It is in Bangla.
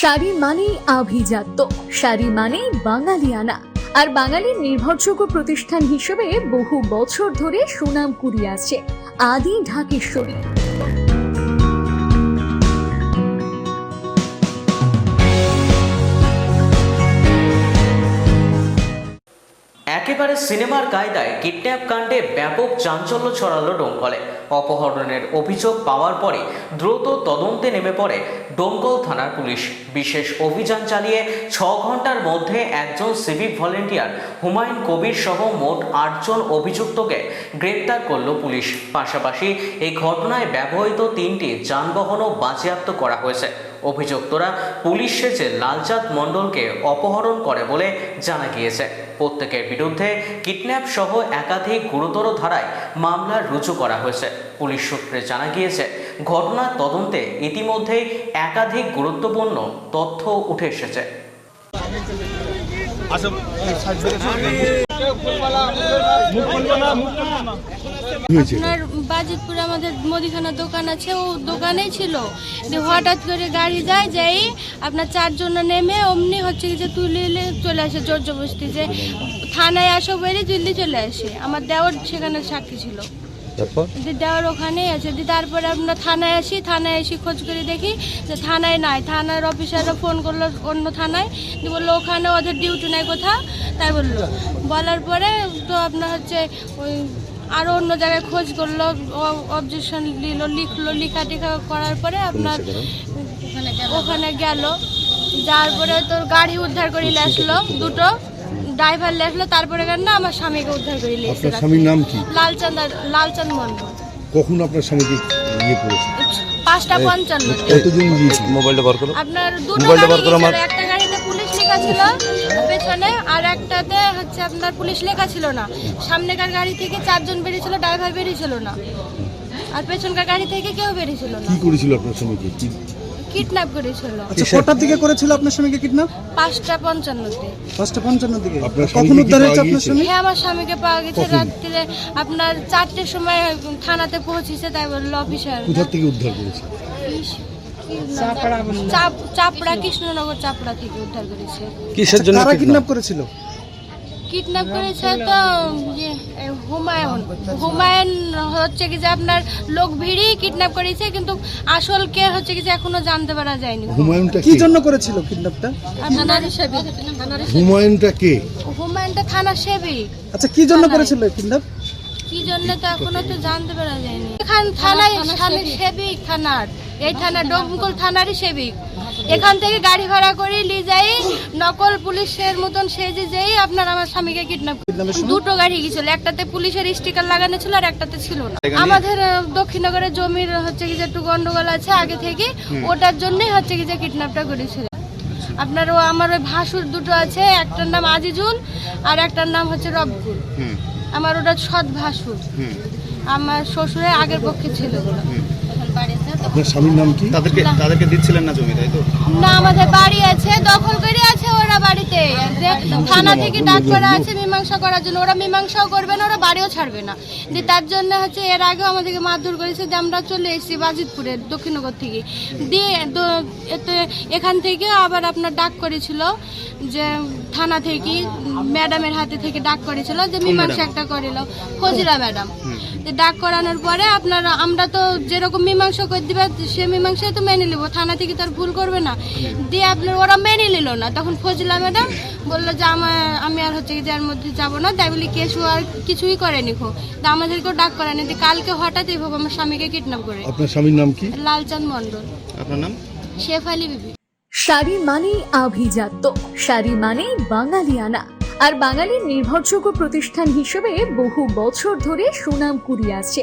শাড়ি মানেই আভিজাত্য। শাড়ি মানেই বাঙালিয়ানা। আর বাঙালির নির্ভরযোগ্য প্রতিষ্ঠান হিসেবে বহু বছর ধরে সুনাম কুড়িয়ে আসছে আদি ঢাকেশ্বরী। একেবারে সিনেমার কায়দায় কিডন্যাপ কাণ্ডে ব্যাপক চাঞ্চল্য ছড়ালো ডোমকলে। অপহরণের অভিযোগ পাওয়ার পরে দ্রুত তদন্তে নেমে পড়ে ডোমকল থানার পুলিশ। বিশেষ অভিযান চালিয়ে ছ ঘণ্টার মধ্যে একজন সিভিক ভলেন্টিয়ার হুমায়ুন কবির সহ মোট আটজন অভিযুক্তকে গ্রেপ্তার করল পুলিশ। পাশাপাশি এই ঘটনায় ব্যবহৃত তিনটি যানবাহনও বাজেয়াপ্ত করা হয়েছে। অভিযুক্তরা পুলিশ সেজে লালচাঁদ মণ্ডলকে অপহরণ করে বলে জানা গিয়েছে। প্রত্যেকের বিরুদ্ধে কিডন্যাপ সহ একাধিক গুরুতর ধারায় মামলা রুজু করা হয়েছে। পুলিশ সূত্রে জানা গিয়েছে ঘটনার তদন্তে ইতিমধ্যেই একাধিক গুরুত্বপূর্ণ তথ্য উঠে এসেছে। আপনার বাজিতপুরে আমাদের মুদিখানা দোকান আছে, ও দোকানেই ছিল। হঠাৎ করে গাড়ি যায়, যাই আপনার চারজন নেমে অমনি হচ্ছে যে তুলে এলে চলে আসে জোর জবস্তি যে থানায় আসো বেরিয়ে জলদি চলে আসে। আমার দেওয়ার সেখানে সাক্ষী ছিল। তারপর? যে দেওয়ার ওখানেই আছে দিয়ে তারপরে আমরা থানায় আসি থানায় এসে খোঁজ করে দেখি যে থানায় নাই। থানার অফিসাররা ফোন করল অন্য থানায় দিয়ে বলল ওখানে ওদের ডিউটি নাই কোথা তাই বলল। বলার পরে তো আপনার হচ্ছে ওই আরও অন্য জায়গায় খোঁজ করল অবজেকশন নিল লিখলো লিখা টিখা করার পরে আপনার ওখানে গেল। যাওয়ার পরে তোর গাড়ি উদ্ধার করে আসলো দুটো। ড্রাইভার লেখলো তারপরে কেন না আমার স্বামীকে উদ্ধার করে আপনার স্বামীর নাম কি? লালচাঁদ আর- লালচাঁদ মন্ডল কখন আপনার স্বামীকে ইয়ে করেছে? পাঁচটা পঞ্চান্ন কতজন গিয়েছিল? মোবাইলটা বার করো। আপনার দুটো মোবাইলটা বার করো আমার। একটা গাড়িতে পুলিশ লেখা ছিল পেছনে আর একটাতে হচ্ছে আপনার পুলিশ লেখা ছিল না। সামনেকার গাড়ি থেকে চারজন বেরিয়েছিল ড্রাইভার বেরিয়েছিল না। আর পেছনকার গাড়ি থেকে কেউ বেরিয়েছিল না। কি করেছিল আপনার স্বামীকে? কি কিডন্যাপ করেছিল। আচ্ছা কটার দিকে করেছিল আপনার স্বামীকে কিডন্যাপ? পাঁচটা পঞ্চান্নতে পাঁচটা পঞ্চান্ন দিকে। কখন উদ্ধার হয়েছে আপনার স্বামী? হ্যাঁ আমার স্বামীকে পাওয়া গেছে? রাত্রে আপনার চারটের সময় থানাতে পৌঁছেছে তাই বলল অফিসার কোথা থেকে উদ্ধার করেছে? চাপ- চাপড়া কৃষ্ণনগর চাপড়া থেকে উদ্ধার করেছে। কিসের জন্য কারা kidnap? কিডন্যাপ করেছিল? কিডন্যাপ করেছে তো হুমায়ুন। হুমায়ুন হচ্ছে কি যে আপনার লোক ভিড়ি কিডন্যাপ করেছে কিন্তু আসল কে হচ্ছে কি যে এখনও জানতে পারা যায়নি। হুমায়ুনটা কি জন্য করেছিল কিডন্যাপটা আপনার হুমায়ুনটা কে? হুমায়ুনটা থানা সেবিক আচ্ছা কি জন্য করেছিল কিডন্যাপ কি জন্য তো এখনও তো জানতে পারা যায়নি। এখান থানায় থানার সেবিক থানার। এই থানা ডোমকল থানারই সেবিক এখান থেকে গাড়ি ভাড়া করে নিয়ে যাই নকল পুলিশের মতন সেজে যেই আপনার আমার স্বামীকে কিডন্যাপ দুটো গাড়ি গেছিল একটাতে পুলিশের স্টিকার লাগানো ছিল আর একটাতে ছিল না। আমাদের দক্ষিণনগরের জমির হচ্ছে কি যে একটু গন্ডগোল আছে আগে থেকে ওটার জন্যই হচ্ছে কি যে কিডন্যাপটা করেছিল। আপনার ও আমার ওই ভাসুর দুটো আছে একটার নাম আজিজুল আর একটার নাম হচ্ছে রবগুল আমার ওটা সৎ ভাসুর। আমার শ্বশুরের আগের পক্ষে ছিল। আপনার স্বামীর নাম কি? তাদেরকে তাদেরকে দিচ্ছিলেন না জমি তাই তো? না আমাদের বাড়ি আছে দখল বাড়িতে থানা থেকে ডাক করা আছে মীমাংসা করার জন্য। ওরা মীমাংসাও করবে না ওরা বাড়িও ছাড়বে না। যে তার জন্য হচ্ছে এর আগেও আমাদেরকে মারধর করেছে যে আমরা চলে এসেছি বাজিতপুরে দক্ষিণনগর থেকে। দিয়ে এতে এখান থেকে আবার আপনার ডাক করেছিল যে থানা থেকে ম্যাডামের হাতে থেকে ডাক করেছিল যে মীমাংসা একটা করিল ফজিলা ম্যাডাম। যে ডাক করানোর পরে আপনার আমরা তো যেরকম মীমাংসা করে দিবে সে মীমাংসায় তো মেনে নেব। থানা থেকে তার ভুল করবে না। দিয়ে আপনার ওরা মেনে নিল না। তখন ফজিলা ম্যাডাম বলল যে আমার আমি আর হচ্ছে কি যে এর মধ্যে যাব না। তাই বলি কেসু আর কিছুই করেনি খো তা আমাদেরকেও ডাক করেনি দিয়ে কালকে হঠাৎ এইভাবে আমার স্বামীকে কিডন্যাপ করে। আপনার স্বামীর নাম কি? লালচাঁদ মণ্ডল। আপনার নাম? শেফ আলী বিবি। শাড়ি মানেই আভিজাত্য। শাড়ি মানেই বাঙালিয়ানা। আর বাঙালির নির্ভরযোগ্য প্রতিষ্ঠান হিসেবে বহু বছর ধরে সুনাম কুড়িয়ে আসছে।